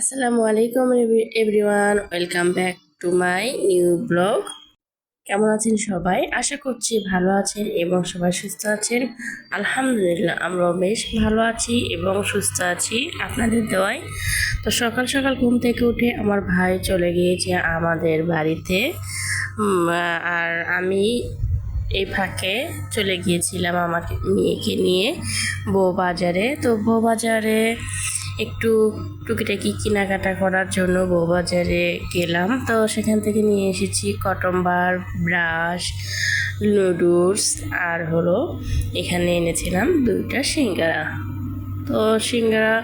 আসসালামু আলাইকুম everyone. Welcome back to my new blog. কেমন আছেন সবাই? আশা করছি ভালো আছেন এবং সবাই সুস্থ আছেন। আলহামদুলিল্লাহ, আমরাও বেশ ভালো আছি এবং সুস্থ আছি আপনাদের দেওয়ায়। তো সকাল সকাল ঘুম থেকে উঠে আমার ভাই চলে গিয়েছে আমাদের বাড়িতে। আর আমি এই ফাঁকে চলে গিয়েছিলাম আমাকে, মেয়েকে নিয়ে বউ বাজারে। তো বউ বাজারে একটু টুকিটাকি কেনাকাটা করার জন্য বউবাজারে গেলাম। তো সেখান থেকে নিয়ে এসেছি কটম্বার বার, ব্রাশ, নুডলস আর হলো এখানে এনেছিলাম দুইটা সিঙ্গারা। তো সিঙ্গারা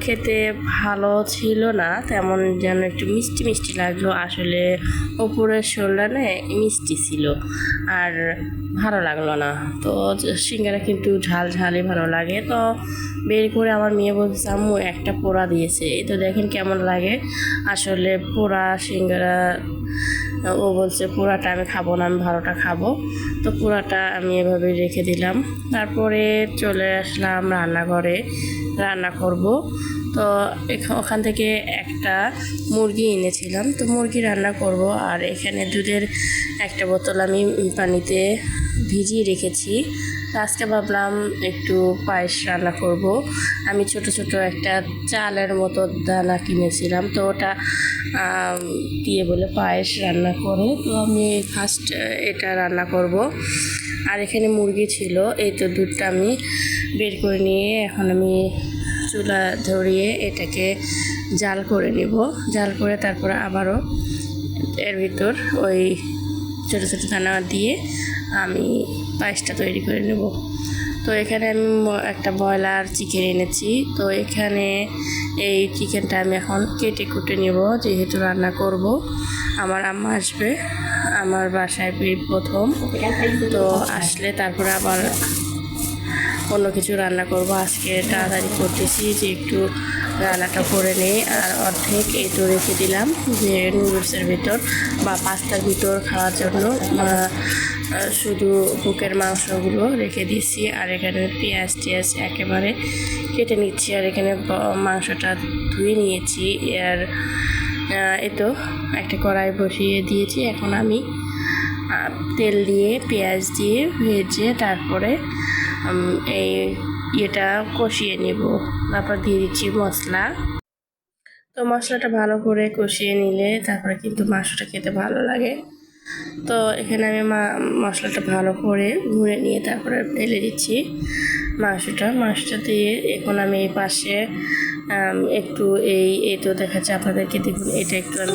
খেতে ভালো ছিল না, তেমন যেন একটু মিষ্টি মিষ্টি লাগল। আসলে ওপরের শোলটা মিষ্টি ছিল আর ভালো লাগল না। তো সিঙ্গারা কিন্তু ঝাল ঝালই ভালো লাগে। তো বের করে আমার মেয়ে বলছে আম্মু, একটা পোড়া দিয়েছে। এই তো দেখেন কেমন লাগে। আসলে পোড়া, সিঙ্গারা ও বলছে পুরাটা আমি খাব না, আমি ভালোটা খাব। তো পুরাটা আমি এভাবে রেখে দিলাম। তারপরে চলে আসলাম রান্নাঘরে, রান্না করব। তো ওখান থেকে একটা মুরগি এনেছিলাম। তো মুরগি রান্না করব, আর এখানে দুধের একটা বোতল আমি পানিতে ভিজিয়ে রেখেছি। আজকে ভাবলাম একটু পায়েস রান্না করব। আমি ছোট ছোট একটা চালের মতো দানা কিনেছিলাম। তো ওটা দিয়ে বলে পায়েস রান্না করে। তো আমি ফার্স্ট এটা রান্না করব। আর এখানে মুরগি ছিল, এই তো দুধটা আমি বের করে নিয়ে এখন আমি চুলা ধরিয়ে এটাকে জাল করে নেব। জাল করে তারপরে আবারও এর ভিতর ওই ছোটো ছোটো দানা দিয়ে আমি পায়েসটা তৈরি করে নেব। তো এখানে আমি একটা ব্রয়লার চিকেন এনেছি। তো এখানে এই চিকেনটা আমি এখন কেটে কুটে নেব, যেহেতু রান্না করব। আমার আম্মা আসবে, আমার বাসায় প্রথম। তো আসলে তারপরে আবার অন্য কিছু রান্না করব। আজকে তাড়াতাড়ি করতেছি যে একটু রান্নাটা করে নেই আর অর্ধেক এই তো রেখে দিলাম যে নুডলসের ভিতর বা পাস্তার ভিতর খাওয়ার জন্য। শুধু বুকের মাংসগুলো রেখে দিচ্ছি আর এখানে পেঁয়াজ টিয়াজ একেবারে কেটে নিচ্ছি আর এখানে মাংসটা ধুয়ে নিয়েছি। আর এই তো একটা কড়াই বসিয়ে দিয়েছি। এখন আমি তেল দিয়ে, পেঁয়াজ দিয়ে ভেজে তারপরে এই ইয়েটা কষিয়ে নেব। তারপর দিয়ে দিচ্ছি মশলা তো মশলাটা ভালো করে কষিয়ে নিলে তারপরে কিন্তু মাংসটা খেতে ভালো লাগে। তো এখানে আমি মা- মশলাটা ভালো করে ভুনে নিয়ে তারপরে ঢেলে দিচ্ছি মাংসটা। মাংসটা দিয়ে এখন আমি এই পাশে একটু এই এই তো দেখাচ্ছে আপনাদেরকে, দেখুন, এটা একটু আমি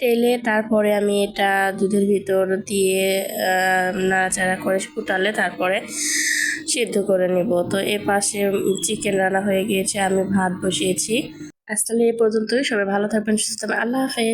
তেলে তারপরে আমি এটা দুধের ভিতর দিয়ে নাড়াচাড়া করে ফুটালে তারপরে সিদ্ধ করে নেব। তো এ পাশে চিকেন রান্না হয়ে গিয়েছে, আমি ভাত বসিয়েছি। আজ তাহলে এ পর্যন্তই। সবাই ভালো থাকবেন, সুস্থ আল্লাহ হাফেজ।